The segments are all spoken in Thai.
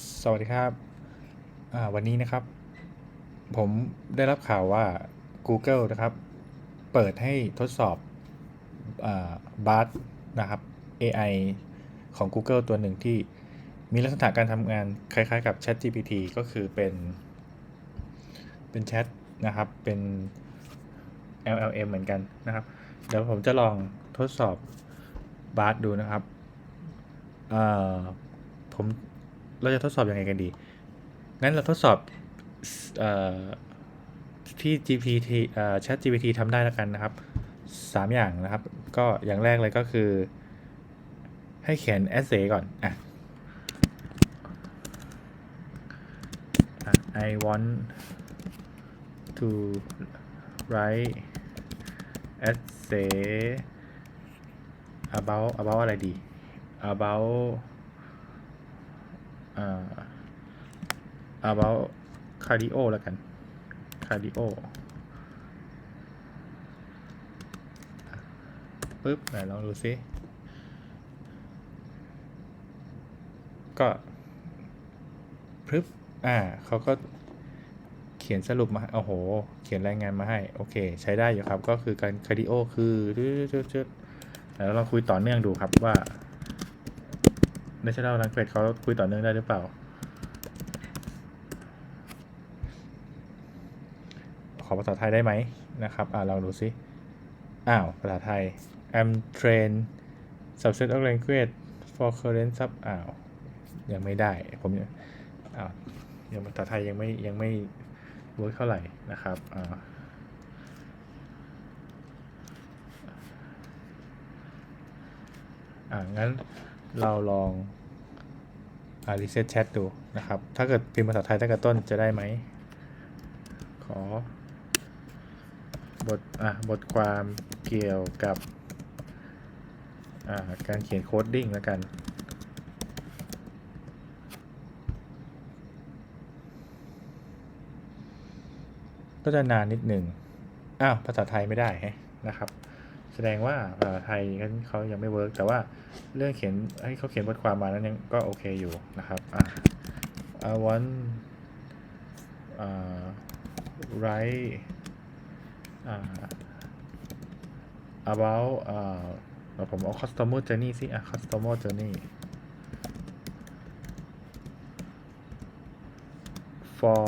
สวัสดีครับ วันนี้นะครับ ผมได้รับข่าวว่า Google นะครับ เปิดให้ทดสอบอ่า Bard นะครับ AI ของ Google ตัวหนึ่งที่มีลักษณะการทำงานคล้ายๆกับ ChatGPT ก็คือเป็น เป็นแชทนะครับ เป็น LLM เหมือนกันนะครับ เดี๋ยวผมจะลองทดสอบ Bard ดูนะครับผม เราจะทดสอบยังไงกันดี งั้นเราทดสอบออที่ GPT Chat GPT ทำได้แล้วกันนะครับ 3 อย่างนะครับ ก็อย่างแรกเลยก็คือ ให้เขียน essay ก่อนอะอะ I want to write essay about about อะไรดี about about cardio แล้วกัน cardio ปึ๊บไหนลองดูซิ ก็พึ๊บอ่าเขาก็เขียนสรุปมา โอ้โห เขียนรายงานมาให้ โอเค ใช้ได้อยู่ครับ ก็คือการคาร์ดิโอคือจืดๆแล้วเราคุยต่อเนื่องดูครับว่า National Language เขาคุยต่อเนื่องได้หรือเปล่า ขอภาษาไทยได้ไหมนะครับ อ่าลองดูซิ อ้าว ภาษาไทย I'm trained subset of language for current sub อ้าว ยังไม่ได้ ผมยังอ้าวยังภาษาไทยยังไม่ยังไม่เวิร์กเท่าไหร่นะครับอ่าอ่างั้น เราลองอ่า reset chat ดูนะครับ ถ้าเกิดพิมพ์ภาษาไทยตั้งแต่ต้นจะได้ไหม ขอ บท อะ บทความเกี่ยวกับ อ่า การเขียนโคดดิ้งแล้วกัน ก็จะนานนิดหนึ่ง อ้าว ภาษาไทยไม่ได้นะครับ แสดงว่าภาษาไทยกันเขายังไม่เวิร์กแต่ว่าเรื่องเขียนให้เขาเขียนบทความมานั้นยังก็โอเคอยู่นะครับอะ I want อ่า write อ่า about อ่าเอาผมเอา customer journey สิอะ customer journey for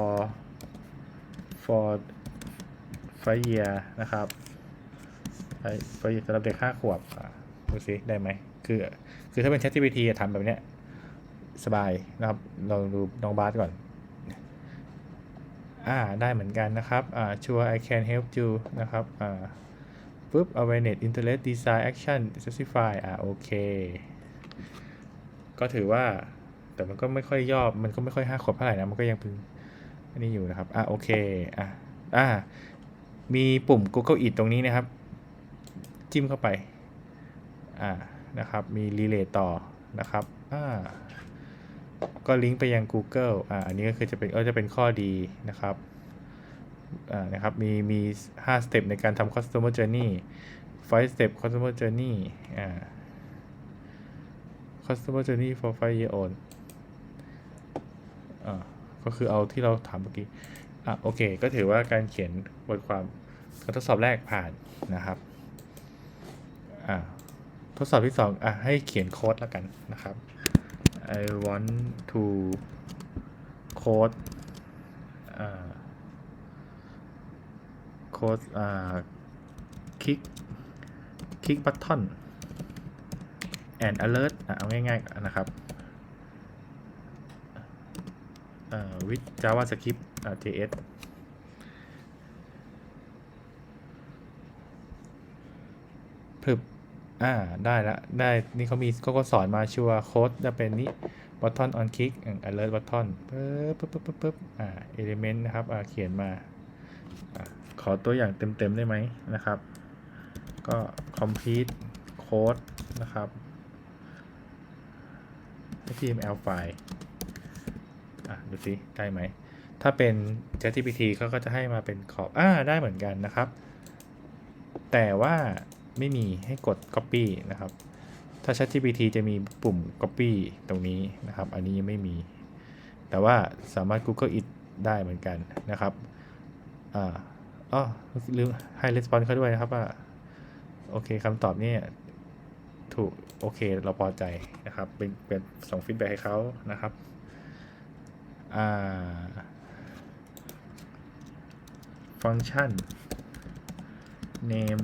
for five year นะครับ ไปไปสำหรับเด็กห้าขวบดูสิได้ไหมคือ คือถ้าเป็น ChatGPT อะทำแบบเนี้ยสบายนะครับเราดูน้องบาสก่อน อ่า ได้เหมือนกันนะครับ อ่า sure I can help you นะครับ อ่าปุ๊บ awareness interest design action specify อ่า โอเค ก็ถือว่า แต่มันก็ไม่ค่อยย่อ มันก็ไม่ค่อยห้าขวบเท่าไหร่นะ มันก็ยังเป็นอันนี้อยู่นะครับ อ่าโอเค อ่าอ่า มีปุ่ม Google Eat ตรงนี้นะครับ จิ้มเข้าไปอ่านะครับมีรีเลย์ต่อนะครับอ่าก็ลิงก์ไปยัง Google อ่าอันนี้ก็คือจะเป็นก็จะเป็นข้อดีนะครับอ่านะครับมีมี5สเต็ปในการทำ customer journey 5 step customer journey อ่า customer journey for 5 year old อ่าก็คือเอาที่เราถามเมื่อกี้อะโอเค ก็ถือว่าการเขียนบทความการทดสอบแรกผ่านนะครับ อ่าทดสอบที่2อะให้เขียนโค้ดแล้วกันนะครับ I want to code อ่า code อ่า click click button and alert อะเอาง่ายๆนะครับอ่า with JavaScript อ่า JS พึบ อ่า ได้ละ ได้ นี่เขามีเขาก็สอนมาชัวร์โค้ดจะเป็นนี้ button on click alert button ปึ๊บปึ๊บปึ๊บปึ๊บปึ๊บอ่า element นะครับอ่าเขียนมาอ่าขอตัวอย่างเต็มๆได้ไหมนะครับ ก็ complete code นะครับ HTML ไฟล์อะ ดูสิ ได้ไหม ถ้าเป็น ChatGPT เขาก็จะให้มาเป็นขอบ อ่า ได้เหมือนกันนะครับ แต่ว่า ไม่มีให้กด copy นะครับ ถ้า ChatGPT จะมีปุ่ม copy ตรงนี้นะครับ อันนี้ยังไม่มี แต่ว่าสามารถ Google It ได้เหมือนกันนะครับอ่าอ๋อลืมให้ response เขาด้วยนะครับว่าโอเคคำตอบนี่ถูกโอเคเราพอใจนะครับ เป็นเป็นส่งฟีดแบ็ให้เขานะครับอ่าฟังก์ชัน name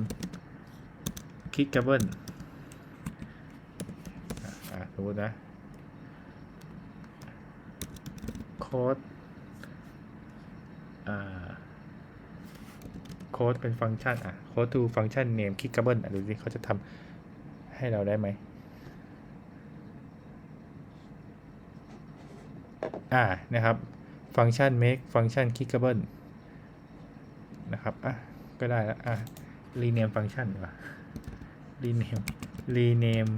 clickable อะสมมตินะโค้ดอ่าโค้ดเป็นฟังก์ชันอะโค้ด to ฟังก์ชัน name clickable อะดูสิเขาจะทำให้เราได้ไหมอ่านะครับฟังก์ชัน make ฟังก์ชัน clickable นะครับ อะ ก็ได้แล้ว อะ rename ฟังก์ชันดีกว่า rename rename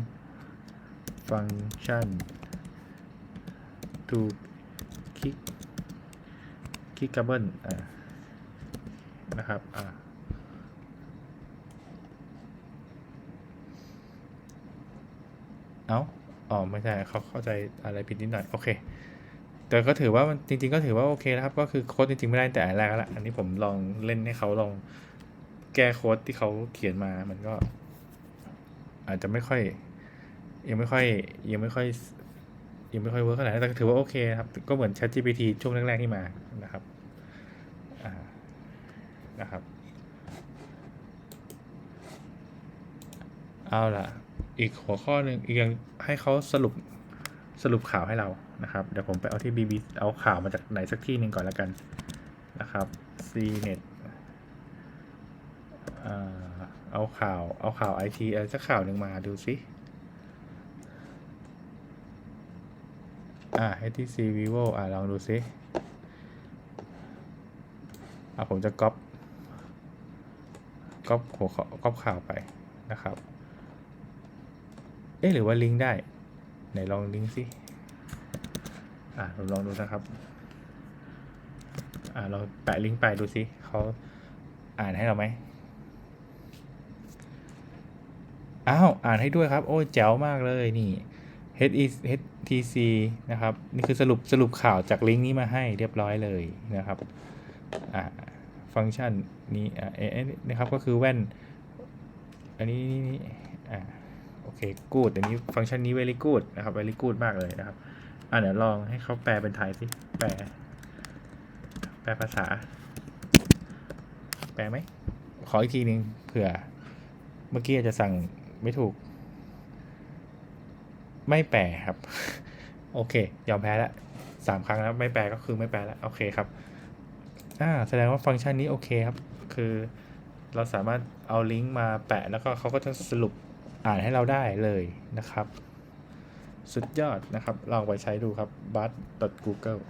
ฟังก์ชัน to click clickable อ่านะครับ อ่าเอาอ๋อ ไม่ใช่เขาเข้าใจอะไรผิดนิดหน่อย โอเค แต่ก็ถือว่ามันจริง ๆ ก็ถือว่าโอเคนะครับ ก็คือโค้ดจริง ๆ ไม่ได้แต่อันแรกแล้วล่ะอันนี้ผมลองเล่นให้เขาลองแก้โค้ดที่เขาเขียนมา มันก็ อาจจะไม่ค่อย ยังไม่ค่อยยังไม่ค่อยยังไม่ค่อยเวิร์กขนาดนั้นแต่ถือว่าโอเคครับ ก็เหมือน ChatGPT ช่วงแรกๆที่มานะครับนะครับ เอาล่ะ อีกหัวข้อหนึ่งอีกอยังให้เขาสรุปสรุปข่าวให้เรานะครับ เดี๋ยวผมไปเอาที่ BB เอาข่าวมาจากไหนสักที่หนึ่งก่อนแล้วกันนะครับ CNET อ่า เอาข่าว เอาข่าว IT อะไรสักข่าวหนึ่งมาดูสิอ่า HTC Vivo อ่าลองดูสิอ่าผมจะก๊อปก๊อปหัวข้อก๊อปข่าวไปนะครับ เอ๊ะหรือว่าลิงก์ได้ ไหนลองลิงก์สิอ่าผมลองดูนะครับ อ่าเราแปะลิงก์ไปดูสิเขาอ่านให้เราไหม อ้าวอ่านให้ด้วยครับ โอ้ยแจ๋วมากเลยนี่ HTC นะครับ นี่คือสรุปสรุปข่าวจากลิงก์นี้มาให้เรียบร้อยเลยนะครับอ่าฟังก์ชันนี้อ่าเอ๊นะครับก็คือแว่น อันนี้นี่นี่อ่าโอเค good อันนี้ฟังก์ชันนี้ very good นะครับ very good มากเลยนะครับอ่าเดี๋ยวลองให้เขาแปลเป็นไทยสิแปลแปลภาษา แปลไหมขออีกทีหนึ่งเผื่อ เมื่อกี้อาจจะสั่ง ไม่ถูก ไม่แปลครับ โอเค ยอมแพ้แล้วสามครั้งแล้วไม่แปลก็คือไม่แปลแล้ว โอเคครับ อ่า แสดงว่าฟังก์ชันนี้โอเคครับ คือเราสามารถเอาลิงก์มาแปะแล้วก็เขาก็จะสรุปอ่านให้เราได้เลยนะครับ สุดยอดนะครับ ลองไปใช้ดูครับ bard.google